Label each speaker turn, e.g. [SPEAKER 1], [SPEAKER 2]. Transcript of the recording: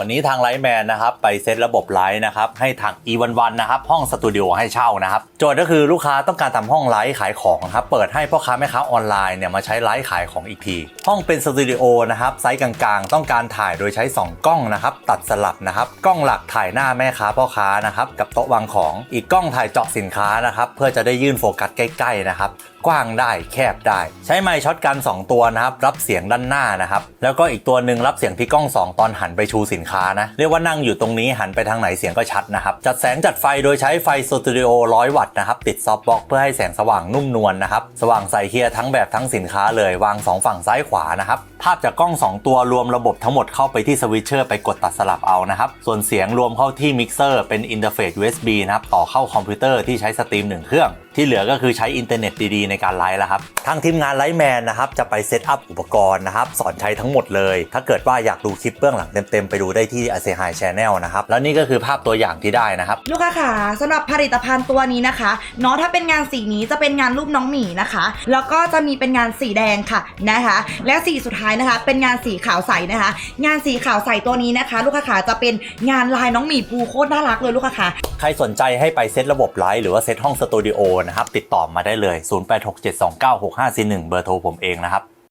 [SPEAKER 1] วันนี้ทางไลท์แมนนะครับไปเซตระบบไลท์นะครับให้ทาง e11 นะครับห้องสตูดิโอให้เช่านะครับโจทย์ก็คือลูกค้าต้องการทำห้องไลท์ขายของนะครับเปิดให้พ่อค้าแม่ค้าออนไลน์เนี่ยมาใช้ไลท์ขายของอีกที ห้องเป็นสตูดิโอนะครับไซส์กลางๆ ต้องการถ่ายโดยใช้ 2 กล้องนะครับตัดสลับนะครับกล้องหลักถ่ายหน้าแม่ค้าพ่อค้านะครับกับโต๊ะวางของอีกกล้องถ่ายเจาะสินค้านะครับเพื่อจะได้ยื่นโฟกัสใกล้ๆนะครับกว้างได้แคบได้ ใช้ไมค์ช็อตกัน 2 ตัวนะครับ รับเสียงด้านหน้านะครับ แล้วก็อีกตัวหนึ่งรับเสียงที่กล้อง 2 ตอนหันไปชูสินค้านะ เรียกว่านั่งอยู่ตรงนี้หันไปทางไหนเสียงก็ชัดนะครับ จัดแสงจัดไฟโดยใช้ไฟสตูดิโอ100วัตต์นะครับ ติดซอฟต์บ็อกเพื่อให้แสงสว่างนุ่มนวลนะครับ สว่างใสเคลียร์ทั้งแบบทั้งสินค้าเลยวาง 2 ฝั่งซ้ายขวานะครับภาพจากกล้อง 2 ตัวรวมระบบทั้งหมดเข้าไปที่สวิตเชอร์ไปกดตัดสลับเอานะครับส่วนเสียงรวมเข้าที่มิกเซอร์เป็นอินเทอร์เฟซ USB นะครับต่อเข้าคอมพิวเตอร์ที่ใช้สตรีมหนึ่งเครื่อง ที่เหลือก็คือใช้อินเทอร์เน็ตดีๆในการไลฟ์แล้วครับทางทีมงานไลฟ์แมนนะครับจะไปเซตอัพอุปกรณ์นะครับสอนใช้ทั้งหมดเลย ถ้าเกิดว่าอยากดูคลิปเบื้องหลังเต็มๆ ไปดูได้ที่ a s e h i Channel นะครับแล้วนี่ก็คือภาพตัวอย่างที่ได้นะครับ
[SPEAKER 2] ลูกค้าค่ะสำหรับผลิตภัณฑ์ตัวนี้นะคะเนาะถ้าเป็นงานสีนี้จะเป็นงานรูปน้องหมีนะคะ แล้วก็จะมีเป็นงานสีแดงค่ะนะคะ และสีสุดท้ายนะคะ เป็นงานสีขาวใสนะคะ งานสีขาวใสตัวนี้นะคะ ลูกค้าค่ะจะเป็นงานลายน้องหมีภูโคตรน่ารักเลยลูกค้าค่ะ
[SPEAKER 1] ใครสนใจให้ไปเซตระบบไลฟ์หรือว่าเซตห้องสตูดิโอนะครับติดต่อมาได้เลย 0867296541 เบอร์โทรผมเองนะครับ